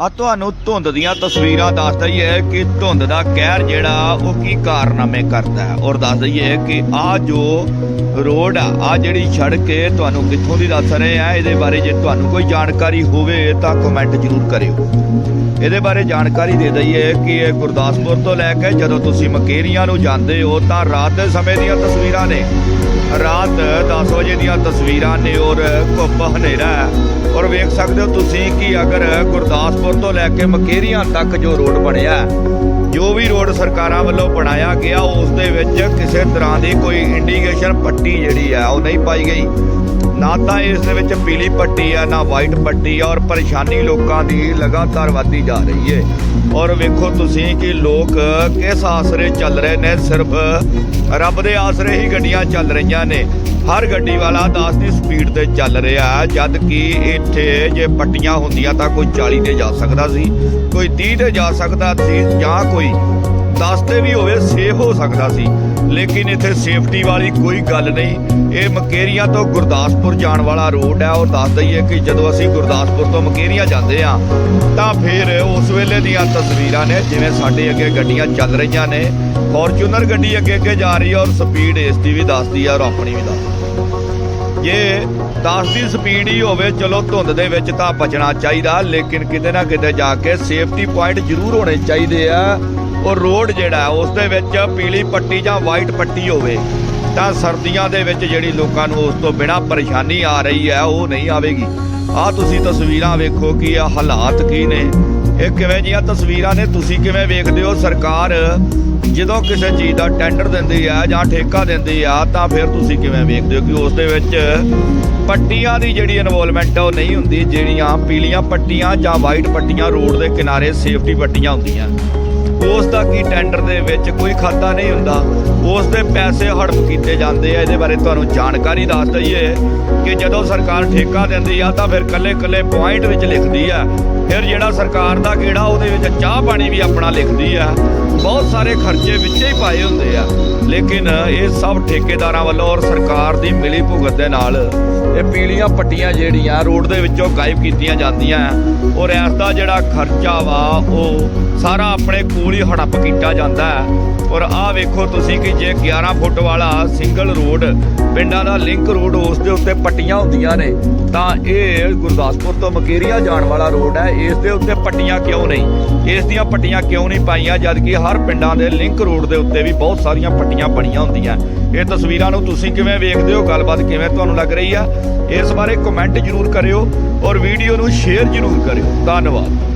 ਆ ਤੁਹਾਨੂੰ ਧੁੰਦ ਦੀਆਂ ਤਸਵੀਰਾਂ ਦੱਸ ਦਈਏ ਕਿ ਧੁੰਦ ਦਾ ਕਹਿਰ ਜਿਹੜਾ, ਉਹ ਕੀ ਕਾਰਨਾਮੇ ਕਰਦਾ ਹੈ? ਔਰ ਦੱਸ ਦਈਏ ਕਿ ਆ ਜੋ ਰੋਡ ਆ ਆ ਜਿਹੜੀ ਸੜਕ ਹੈ ਤੁਹਾਨੂੰ ਕਿੱਥੋਂ ਦੀ ਦੱਸ ਰਹੇ ਆ? ਇਹਦੇ ਬਾਰੇ ਜੇ ਤੁਹਾਨੂੰ ਕੋਈ ਜਾਣਕਾਰੀ ਹੋਵੇ ਤਾਂ ਕਮੈਂਟ ਜ਼ਰੂਰ ਕਰਿਓ। ਇਹਦੇ ਬਾਰੇ ਜਾਣਕਾਰੀ ਦੇ ਦਈਏ ਕਿ ਇਹ ਗੁਰਦਾਸਪੁਰ ਤੋਂ ਲੈ ਕੇ ਜਦੋਂ ਤੁਸੀਂ ਮਕੇਰੀਆਂ ਨੂੰ ਜਾਂਦੇ ਹੋ, ਤਾਂ ਰਾਤ ਦੇ ਸਮੇਂ ਦੀਆਂ ਤਸਵੀਰਾਂ ਨੇ। ਰਾਤ 10 ਵਜੇ ਦੀਆਂ ਤਸਵੀਰਾਂ ਨੇ ਔਰ ਘੁੱਪ ਹਨੇਰਾ ਹੈ। ਔਰ ਵੇਖ ਸਕਦੇ ਹੋ ਤੁਸੀਂ ਕਿ ਅਗਰ ਗੁਰਦਾਸਪੁਰ ਤੋਂ ਲੈ ਕੇ ਮਕੇਰੀਆਂ ਤੱਕ ਜੋ ਰੋਡ ਬਣਿਆ ਜੋ ਵੀ ਰੋਡ ਸਰਕਾਰਾਂ ਵੱਲੋਂ ਬਣਾਇਆ ਗਿਆ, ਉਸ ਦੇ ਵਿੱਚ ਕਿਸੇ ਤਰ੍ਹਾਂ ਦੀ ਕੋਈ ਇੰਡੀਕੇਸ਼ਨ ਪੱਟੀ ਜਿਹੜੀ ਹੈ, ਉਹ ਨਹੀਂ ਪਾਈ ਗਈ। ਨਾ ਤਾਂ ਇਸ ਦੇ ਵਿੱਚ ਪੀਲੀ ਪੱਟੀ ਹੈ ਨਾ ਵਾਈਟ ਪੱਟੀ ਹੈ ਔਰ ਪਰੇਸ਼ਾਨੀ ਲੋਕਾਂ ਦੀ ਲਗਾਤਾਰ ਵਧਦੀ ਜਾ ਰਹੀ ਹੈ ਔਰ ਵੇਖੋ ਤੁਸੀਂ ਕਿ ਲੋਕ ਕਿਸ ਆਸਰੇ ਚੱਲ ਰਹੇ ਨੇ ਸਿਰਫ ਰੱਬ ਦੇ ਆਸਰੇ ਹੀ ਗੱਡੀਆਂ ਚੱਲ ਰਹੀਆਂ ਨੇ। ਹਰ ਗੱਡੀ ਵਾਲਾ 10 ਦੀ ਸਪੀਡ ਤੇ ਚੱਲ ਰਿਹਾ ਹੈ, ਜਦ ਕਿ ਇੱਥੇ ਜੇ ਪੱਟੀਆਂ ਹੁੰਦੀਆਂ ਤਾਂ ਕੋਈ 40 ਤੇ ਜਾ ਸਕਦਾ ਸੀ ਕੋਈ 30 ਤੇ ਜਾ ਸਕਦਾ ਸੀ ਜਾਂ ਕੋਈ 10 ਤੇ ਵੀ ਹੋਵੇ ਸੇਫ ਹੋ ਸਕਦਾ ਸੀ। ਲੇਕਿਨ ਇੱਥੇ ਸੇਫਟੀ ਵਾਲੀ ਕੋਈ ਗੱਲ ਨਹੀਂ। ਇਹ ਮਕੇਰੀਆਂ ਤੋਂ ਗੁਰਦਾਸਪੁਰ ਜਾਣ ਵਾਲਾ ਰੋਡ ਹੈ। ਔਰ ਦੱਸ ਦਈਏ ਕਿ ਜਦੋਂ ਅਸੀਂ ਗੁਰਦਾਸਪੁਰ ਤੋਂ ਮਕੇਰੀਆਂ ਜਾਂਦੇ ਆ ਤਾਂ ਫਿਰ ਉਸ ਵੇਲੇ ਦੀਆਂ ਤਸਵੀਰਾਂ ਨੇ, ਜਿਵੇਂ ਸਾਡੇ ਅੱਗੇ ਗੱਡੀਆਂ ਚੱਲ ਰਹੀਆਂ ਨੇ। ਫੋਰਚੂਨਰ ਗੱਡੀ ਅੱਗੇ ਅੱਗੇ ਜਾ ਰਹੀ ਹੈ ਔਰ ਸਪੀਡ ਇਸ ਦੀ ਵੀ ਦੱਸਦੀ ਹੈ ਔਰ ਆਪਣੀ ਵੀ ਦੱਸਦੀ ਹੈ। ਜੇ 10 ਦੀ ਸਪੀਡ ਹੀ ਹੋਵੇ, ਚਲੋ ਧੁੰਦ ਦੇ ਵਿੱਚ ਤਾਂ ਬਚਣਾ ਚਾਹੀਦਾ। ਲੇਕਿਨ ਕਿਤੇ ਨਾ ਕਿਤੇ ਜਾ ਕੇ ਸੇਫਟੀ ਪੁਆਇੰਟ ਜ਼ਰੂਰ ਹੋਣੇ ਚਾਹੀਦੇ ਆ। ਉਹ ਰੋਡ ਜਿਹੜਾ, ਉਸ ਦੇ ਵਿੱਚ ਪੀਲੀ ਪੱਟੀ ਜਾਂ ਵਾਈਟ ਪੱਟੀ ਹੋਵੇ, ਤਾਂ ਸਰਦੀਆਂ ਦੇ ਵਿੱਚ ਜਿਹੜੀ ਲੋਕਾਂ ਨੂੰ ਉਸ ਤੋਂ ਬਿਨਾਂ ਪਰੇਸ਼ਾਨੀ ਆ ਰਹੀ ਹੈ, ਉਹ ਨਹੀਂ ਆਵੇਗੀ। ਆ ਤੁਸੀਂ ਤਸਵੀਰਾਂ ਵੇਖੋ ਕਿ ਇਹ ਹਾਲਾਤ ਕੀ ਨੇ। ਇਹ ਕਿਵੇਂ ਜੀਆਂ ਤਸਵੀਰਾਂ ਨੇ, ਤੁਸੀਂ ਕਿਵੇਂ ਵੇਖਦੇ ਹੋ? ਸਰਕਾਰ ਜਦੋਂ ਕਿਸੇ ਚੀਜ਼ ਦਾ ਟੈਂਡਰ ਦਿੰਦੀ ਆ ਜਾਂ ਠੇਕਾ ਦਿੰਦੀ ਆ ਤਾਂ ਫਿਰ ਤੁਸੀਂ ਕਿਵੇਂ ਵੇਖਦੇ ਹੋ ਕਿ ਉਸ ਦੇ ਵਿੱਚ ਪੱਟੀਆਂ ਦੀ ਜਿਹੜੀ ਇਨਵੋਲਵਮੈਂਟ ਉਹ ਨਹੀਂ ਹੁੰਦੀ, ਜਿਹੜੀਆਂ ਪੀਲੀਆਂ ਪੱਟੀਆਂ ਜਾਂ ਵਾਈਟ ਪੱਟੀਆਂ ਰੋਡ ਦੇ ਕਿਨਾਰੇ ਸੇਫਟੀ ਪੱਟੀਆਂ ਹੁੰਦੀਆਂ। ਉਸ ਦਾ ਕੀ ਟੈਂਡਰ ਦੇ ਵਿੱਚ ਕੋਈ ਖਾਤਾ ਨਹੀਂ ਹੁੰਦਾ ਉਸ ਦੇ ਪੈਸੇ ਹੜਪ ਕੀਤੇ ਜਾਂਦੇ ਆ, ਇਹਦੇ ਬਾਰੇ ਤੁਹਾਨੂੰ ਜਾਣਕਾਰੀ ਦੱਸ ਦਈਏ ਕਿ ਜਦੋਂ ਸਰਕਾਰ ਠੇਕਾ ਦਿੰਦੀ ਆ, ਤਾਂ ਫਿਰ ਕੱਲੇ-ਕੱਲੇ ਪੁਆਇੰਟ ਵਿੱਚ ਲਿਖਦੀ ਆ। ਫਿਰ ਜਿਹੜਾ ਸਰਕਾਰ ਦਾ ਕਿਹੜਾ, ਉਹਦੇ ਵਿੱਚ ਚਾਹ ਪਾਣੀ ਵੀ ਆਪਣਾ ਲਿਖਦੀ ਆ। ਬਹੁਤ ਸਾਰੇ ਖਰਚੇ ਵਿੱਚੇ ਹੀ ਪਾਏ ਹੁੰਦੇ ਆ। ਲੇਕਿਨ ਇਹ ਸਭ ਠੇਕੇਦਾਰਾਂ ਵੱਲੋਂ ਔਰ ਸਰਕਾਰ ਦੀ ਮਿਲੀ ਭੁਗਤ ਦੇ ਨਾਲ ਇਹ ਪੀਲੀਆਂ ਪੱਟੀਆਂ ਜਿਹੜੀਆਂ, ਰੋਡ ਦੇ ਵਿੱਚੋਂ ਗਾਇਬ ਕੀਤੀਆਂ ਜਾਂਦੀਆਂ ਔਰ ਇਸ ਦਾ ਜਿਹੜਾ ਖਰਚਾ ਵਾ, ਉਹ ਸਾਰਾ ਆਪਣੇ ਕੋਲ ਹੀ ਹੜੱਪ ਕੀਤਾ ਜਾਂਦਾ ਹੈ। ਔਰ ਆਹ ਵੇਖੋ ਤੁਸੀਂ ਕਿ ਜੇ 11 ਫੁੱਟ ਵਾਲਾ ਸਿੰਗਲ ਰੋਡ ਪਿੰਡਾਂ ਦਾ ਲਿੰਕ ਰੋਡ ਉਸ ਦੇ ਉੱਤੇ ਪੱਟੀਆਂ ਹੁੰਦੀਆਂ ਨੇ, ਤਾਂ ਇਹ ਗੁਰਦਾਸਪੁਰ ਤੋਂ ਮਕੇਰੀਆ ਜਾਣ ਵਾਲਾ ਰੋਡ ਹੈ। ਇਸ ਦੇ ਉੱਤੇ ਪੱਟੀਆਂ ਕਿਉਂ ਨਹੀਂ? ਇਸ ਦੀਆਂ ਪੱਟੀਆਂ ਕਿਉਂ ਨਹੀਂ ਪਾਈਆਂ? ਜਦ ਕਿ ਹਰ ਪਿੰਡਾਂ ਦੇ ਲਿੰਕ ਰੋਡ ਦੇ ਉੱਤੇ ਵੀ ਬਹੁਤ ਸਾਰੀਆਂ ਪੱਟੀਆਂ ਬਣੀਆਂ ਹੁੰਦੀਆਂ। ਇਹ ਤਸਵੀਰਾਂ ਨੂੰ ਤੁਸੀਂ ਕਿਵੇਂ ਵੇਖਦੇ ਹੋ? ਗੱਲਬਾਤ ਕਿਵੇਂ ਤੁਹਾਨੂੰ ਲੱਗ ਰਹੀ ਆ? ਇਸ ਬਾਰੇ ਕਮੈਂਟ ਜ਼ਰੂਰ ਕਰਿਓ ਔਰ ਵੀਡੀਓ ਨੂੰ ਸ਼ੇਅਰ ਜ਼ਰੂਰ ਕਰਿਓ। ਧੰਨਵਾਦ।